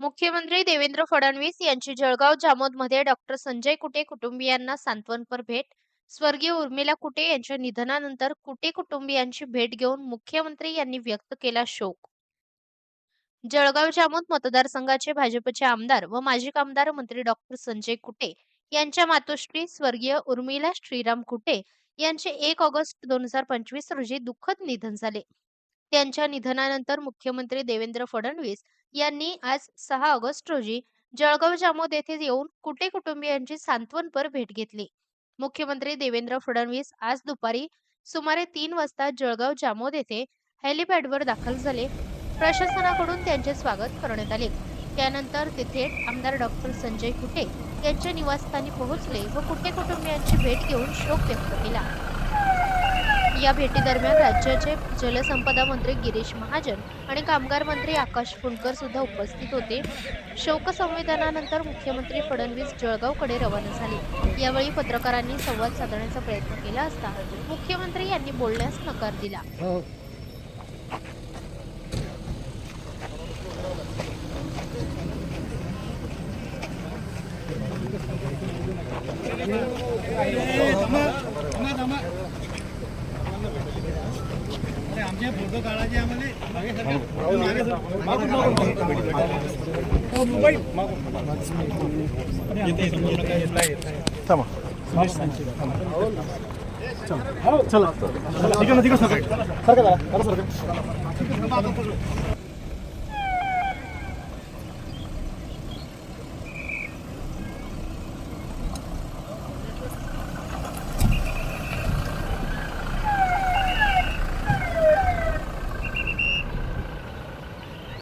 मुख्यमंत्री देवेंद्र फडणवीस यांची जळगाव जामोदमध्ये डॉक्टर संजय कुटे कुटुंबियांना सांत्वनपर भेट. स्वर्गीय उर्मिला कुटे यांच्या निधनानंतर कुटे कुटुंबियांची भेट घेऊन मुख्यमंत्री यांनी व्यक्त केला शोक. जळगाव जामोद मतदारसंघाचे भाजपचे आमदार व माजी आमदार मंत्री डॉक्टर संजय कुटे यांच्या मातोश्री स्वर्गीय उर्मिला श्रीराम कुटे यांचे एक ऑगस्ट दोन हजार पंचवीस रोजी दुःखद निधन झाले. त्यांच्या निधनानंतर मुख्यमंत्री देवेंद्र फडणवीस यांनी आज सहा ऑगस्ट रोजी जळगाव जामोद येथे येऊन कुटे कुटुंबियांची सांत्वनपर भेट घेतली. मुख्यमंत्री देवेंद्र फडणवीस आज दुपारी सुमारे तीन वाजता जळगाव जामोद येथे हेलिपॅडवर दाखल झाले. प्रशासनाकडून त्यांचे स्वागत करण्यात आले. त्यानंतर तिथे आमदार डॉक्टर संजय कुटे यांच्या निवासस्थानी पोहोचले व कुटे कुटुंबियांची भेट घेऊन शोक व्यक्त केला. या भेटीदरम्यान राज्याचे जलसंपदा मंत्री गिरीश महाजन आणि कामगार मंत्री आकाश फुंडकर सुद्धा उपस्थित होते. शोकसंवेदनानंतर मुख्यमंत्री फडणवीस जळगावकडे रवाना झाले. यावेळी पत्रकारांनी संवाद साधण्याचा प्रयत्न केला असता मुख्यमंत्री यांनी बोलण्यास नकार दिला. आमच्या फोटो आम्हाला. हो, नका, येता, येता. हो, चला